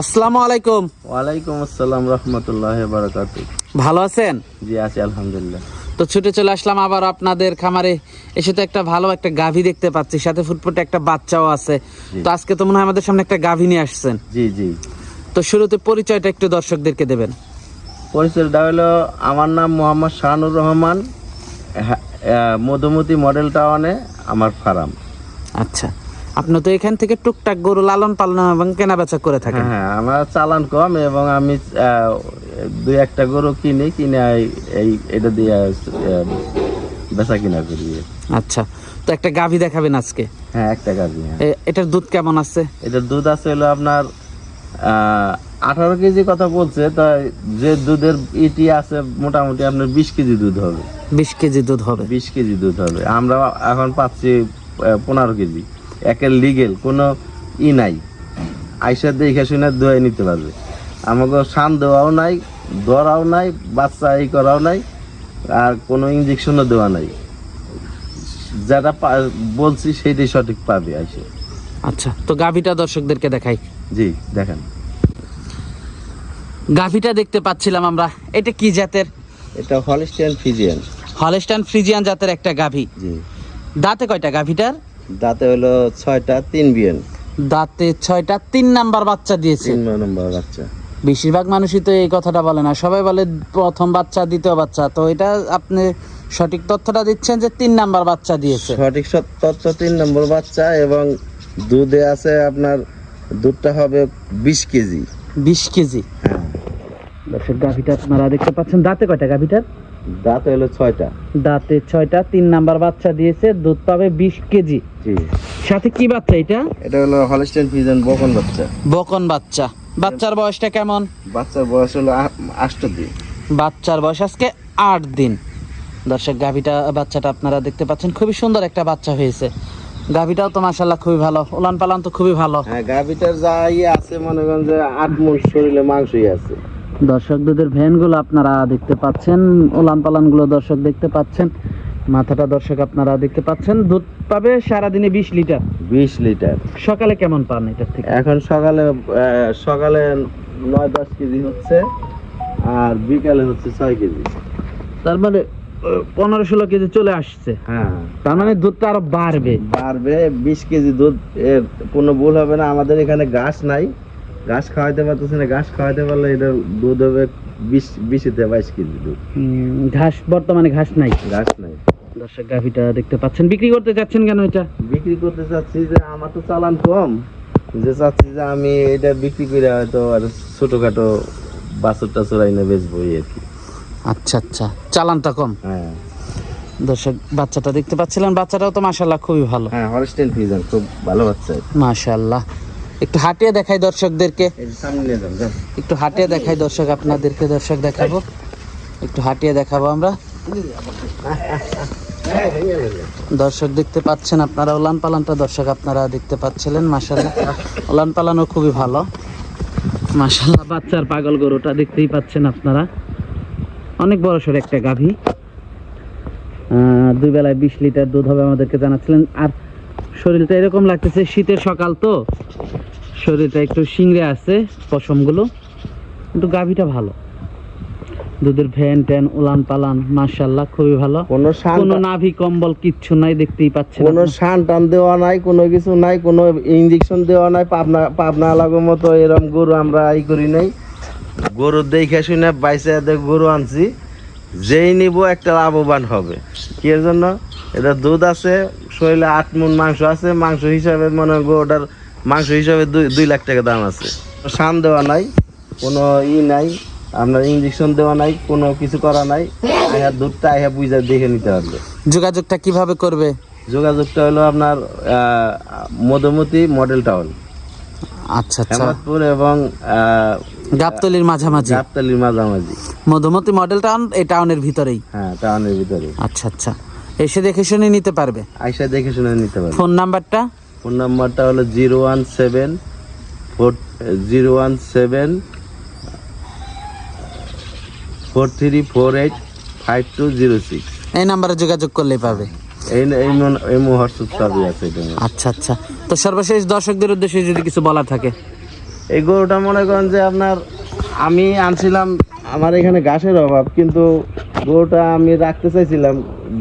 আসসালামু আলাইকুম। ওয়ালাইকুম আসসালাম রহমতুল্লাহ বারাকাত ভালো আছেন? জি আছি আলহামদুলিল্লাহ। তো ছুটে চলে আসলাম আবার আপনাদের খামারে। এসে তো একটা ভালো একটা গাভী দেখতে পাচ্ছি সাথে ফুটফুটে একটা বাচ্চাও আছে। তো আজকে তো মনে হয় আমাদের সামনে একটা গাভী নিয়ে আসছেন। জি জি। তো শুরুতে পরিচয়টা একটু দর্শকদেরকে দেবেন। পরিচয়টা হলো আমার নাম মোহাম্মদ শাহানুর রহমান। হ্যাঁ, মধুমতি মডেল টাউনে আমার ফার্ম। আচ্ছা। আপনি তো এখান থেকে টুকটাক গরু লালন পালন এবং কেনা বেচা করে থাকেন। হ্যাঁ হ্যাঁ আমার চালান কম এবং আমি দুই একটা গরু কিনি কিনে এই- এটা দিয়ে বেচা কিনা করি। আচ্ছা তো একটা গাভী দেখাবেন আজকে। হ্যাঁ একটা গাড়ি হ্যাঁ। এটার দুধ কেমন আছে? এটার দুধ আছে হলো আপনার আঠারো কেজি কথা বলছে তা যে দুধের ইটি আছে মোটামুটি আপনার বিশ কেজি দুধ হবে। বিশ কেজি দুধ হবে। বিশ কেজি দুধ হবে। আমরা এখন পাচ্ছি পনেরো কেজি। একের লিগেল কোনো ই নাই। আইসা দেখে শুনে দোয়াই নিতে পারবে। আমাকে সান দেওয়াও নাই ধরাও নাই বাচ্চা ই করাও নাই আর কোনো ইঞ্জেকশনও দেওয়া নাই। যেটা বলছি সেইটাই সঠিক পাবে আইসে। আচ্ছা তো গাভীটা দর্শকদেরকে দেখাই। জি দেখেন। গাভীটা দেখতে পাচ্ছিলাম আমরা। এটা কি জাতের? এটা হলিস্টিয়ান ফ্রিজিয়ান হলস্টাইন ফ্রিজিয়ান জাতের একটা গাভী। জি। দাঁতে কয়টা গাভীটার? দাঁতে হলো ছয়টা তিন বিয়ন দাঁতে ছয়টা তিন নাম্বার বাচ্চা দিয়েছে। তিন নম্বর বাচ্চা। বেশিরভাগ মানুষই তো এই কথাটা বলে না। সবাই বলে প্রথম বাচ্চা দ্বিতীয় বাচ্চা। তো এটা আপনি সঠিক তথ্যটা দিচ্ছেন যে তিন নাম্বার বাচ্চা দিয়েছে। সঠিক তথ্য তিন নম্বর বাচ্চা এবং দুধে আছে আপনার দুধটা হবে বিশ কেজি। বিশ কেজি। হ্যাঁ। দর্শক গাভীটা আপনারা দেখতে পাচ্ছেন। দাঁতে কয়টা গাভীটার? দাঁত হলো ছয়টা। দাঁতে ছয়টা তিন নাম্বার বাচ্চা দিয়েছে দুধ পাবে বিশ কেজি। জি। সাথে কি বাচ্চা এটা? এটা হলো ফিজিয়ান বকন বাচ্চা। বকন বাচ্চা। বাচ্চার বয়সটা কেমন? বাচ্চার বয়স হলো আষ্ট দিন। বাচ্চার বয়স আজকে আট দিন। দর্শক গাভীটা বাচ্চাটা আপনারা দেখতে পাচ্ছেন খুবই সুন্দর একটা বাচ্চা হয়েছে। গাভীটাও তো মাসাল্লাহ খুবই ভালো উলান পালান তো খুবই ভালো। হ্যাঁ গাভিটার যা ইয়ে আছে মনে করেন যে আট মন শরীরে মাংসই আছে। দর্শক দুধের ভ্যানগুলো আপনারা দেখতে পাচ্ছেন ওলান পালানগুলো দর্শক দেখতে পাচ্ছেন মাথাটা দর্শক আপনারা দেখতে পাচ্ছেন দুধ পাবে সারাদিনে বিশ লিটার। বিশ লিটার। সকালে কেমন পান এটার থেকে? এখন সকালে সকালে নয় দশ কেজি হচ্ছে আর বিকালে হচ্ছে ছয় কেজি। তার মানে পনেরো ষোলো কেজি চলে আসছে। হ্যাঁ। তার মানে দুধটা আরও বাড়বে। বাড়বে বিশ কেজি দুধ এর কোনো ভুল হবে না। আমাদের এখানে ঘাস নাই ঘাস খাওয়াইতে পারতেছে না ঘাস খাওয়াইতে পারলে এটা দুধ হবে বিশ বিশেতে বাইশ কেজি দুধ। ঘাস বর্তমানে ঘাস নাই। ঘাস নাই। দর্শক গাভিটা দেখতে পাচ্ছেন। বিক্রি করতে যাচ্ছেন কেন এটা? বিক্রি করতে চাচ্ছি যে আমার তো চালান কম যে চাচ্ছি যে আমি এটা বিক্রি করে হয়তো আর ছোটখাটো বাছুর টাছুর আইনে বেচবো আর কি। আচ্ছা আচ্ছা চালানটা কম। হ্যাঁ। দর্শক বাচ্চাটা দেখতে পাচ্ছিলেন বাচ্চাটাও তো মাশাল্লাহ খুবই ভালো। হ্যাঁ হলস্টেন ফিজান খুব ভালো বাচ্চা। মাশাল্লাহ একটু হাঁটিয়ে দেখাই দর্শকদেরকে। একটু হাঁটিয়ে দেখাই দর্শক আপনাদেরকে দর্শক দেখাবো। একটু হাঁটিয়ে দেখাবো আমরা। দর্শক দেখতে পাচ্ছেন আপনারা ওলান পালানটা দর্শক আপনারা দেখতে পাচ্ছিলেন মাশাল্লাহ ওলান পালানও খুবই ভালো। মাশাল্লাহ বাচ্চার পাগল গরুটা দেখতেই পাচ্ছেন আপনারা। অনেক বড় সড় একটা গাভী। আহ, দুই বেলায় বিশ লিটার দুধ হবে আমাদেরকে জানাচ্ছিলেন। আর শরীরটা এরকম লাগতেছে শীতের সকাল তো। শরীরটা একটু শিংড়ে আছে পশমগুলো। কিন্তু গাভীটা ভালো। দুধের ভ্যান ট্যান উলান পালান মাশাল্লাহ খুবই ভালো। কোনো কোনো নাভি কম্বল কিচ্ছু নাই দেখতেই পাচ্ছেন কোনো। শান টান দেওয়া নাই কোনো কিছু নাই কোনো ইঞ্জেকশন দেওয়া নাই পাবনা পাবনা আলাগো মতো এরম গরু আমরা ই করি নাই। গরু দেখে শুনে বাইসে দেখ গরু আনছি যেই নিব একটা লাভবান হবে। কি জন্য? এটা দুধ আছে শরীরে আট মন মাংস আছে মাংস হিসাবে মনে হয় গরুটার মাংস হিসাবে দুই দুই লাখ টাকা দাম আছে। শান দেওয়া নাই কোনো ই নাই আপনার ইঞ্জেকশন দেওয়া নাই কোনো কিছু করা নাই। আইহা দুধটা আইহা বুঝা দেখে নিতে পারবে যোগাযোগটা কীভাবে করবে? যোগাযোগটা হলো আপনার মধুমতি মডেল টাউন। আচ্ছা আচ্ছা। হেমাদপুর এবং গাবতলির মাঝামাঝি। গাবতলির মাঝামাঝি। মধুমতি মডেল টাউন এই টাউনের ভিতরেই? হ্যাঁ টাউনের ভিতরে আচ্ছা আচ্ছা। এসে দেখে শুনে নিতে পারবে। আইসা দেখে শুনে নিতে পারবে। ফোন নাম্বারটা? ফোন নাম্বারটা হলো zero one seven four zero one seven four three four eight five two zero six. এই নাম্বারে যোগাযোগ করলেই পাবে। এই এই এই হোয়াটসঅ্যাপ সবই আছে আচ্ছা আচ্ছা। তো সর্বশেষ দর্শকদের উদ্দেশ্যে যদি কিছু বলা থাকে। এই গরুটা মনে করেন যে আপনার আমি আনছিলাম আমার এখানে ঘাসের অভাব কিন্তু গরুটা আমি রাখতে চাইছিলাম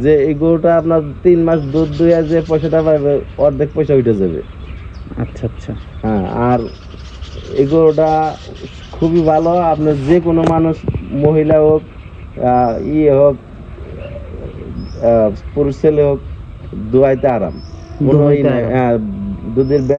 যে এই গরুটা আপনার তিন মাস দুধ দুইয়া যে পয়সাটা পাবে অর্ধেক পয়সা উঠে যাবে। আচ্ছা আচ্ছা। হ্যাঁ আর এই গরুটা খুবই ভালো আপনার যে কোনো মানুষ মহিলা হোক ইয়ে হোক পুরুষ ছেলে হোক দোয়াইতে আরাম। কোনো। হ্যাঁ, দুধের